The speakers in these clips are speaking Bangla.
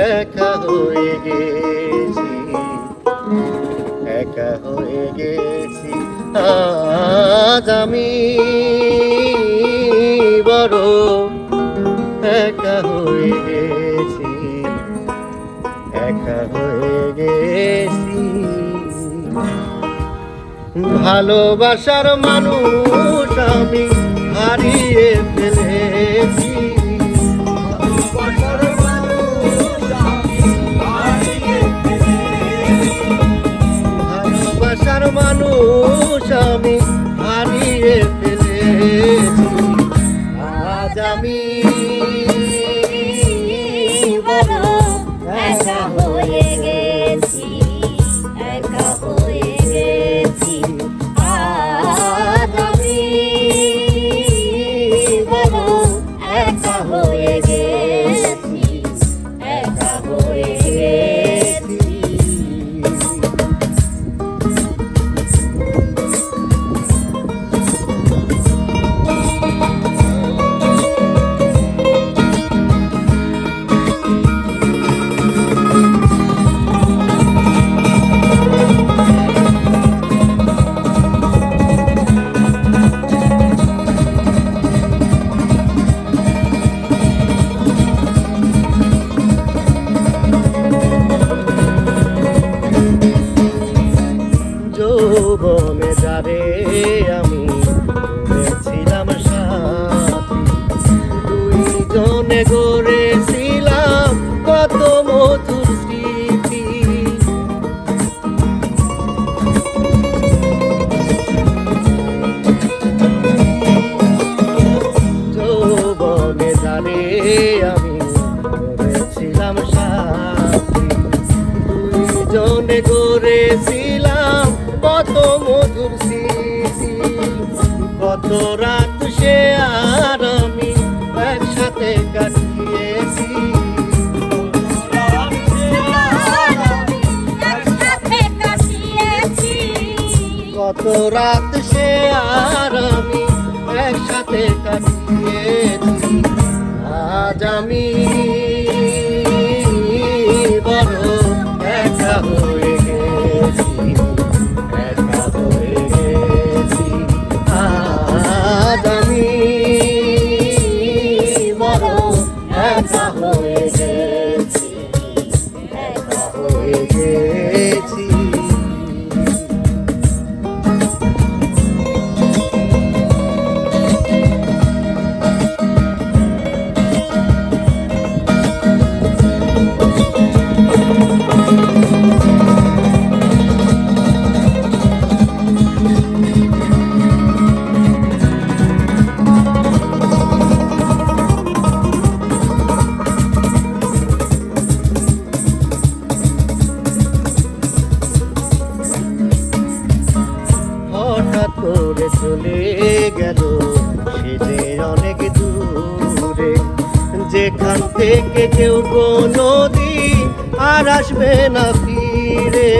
একা হয়ে গেছি, একা হয়ে গেছি। আজ আমি বড় একা হয়ে গেছি, একা হয়ে গেছি। ভালোবাসার মানুষ আমি হারিয়ে ফেলেছি। হয়ে গে রাত সে আর আমি একসাথে কাটিয়েছি। কত রাত করে চলে গেল সে অনেক দূরে। যেখান থেকে কেউ কোনো দিন আর আসবে না ফিরে।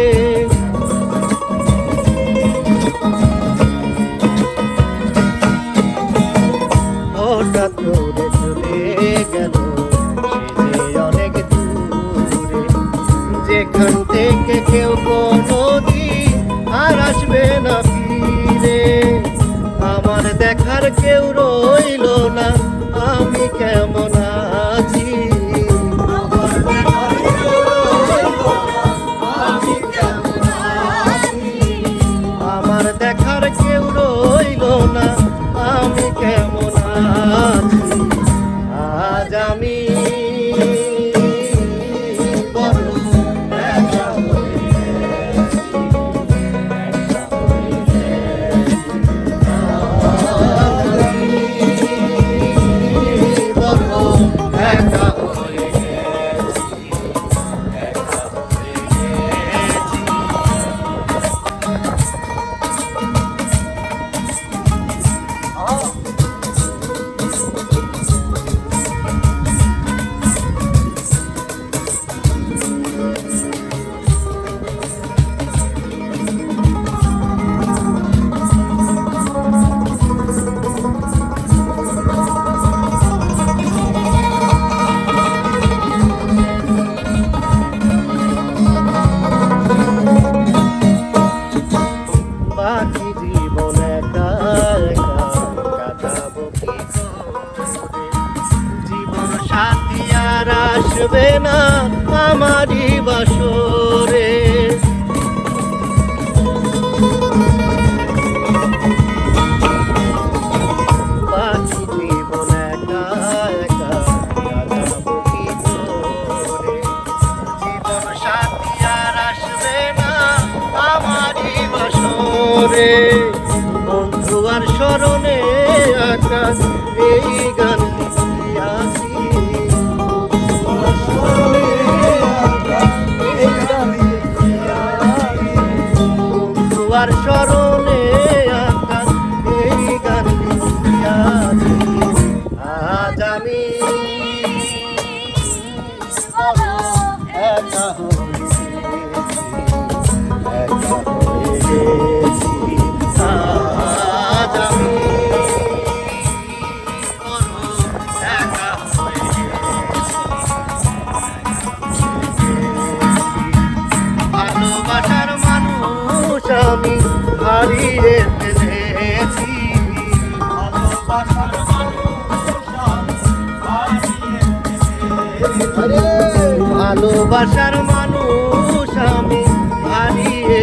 আমারই বাসরে। বন্ধু আর স্মরণে আকাশ এই গান ভালোবাসার মানুষ আমি হারিয়ে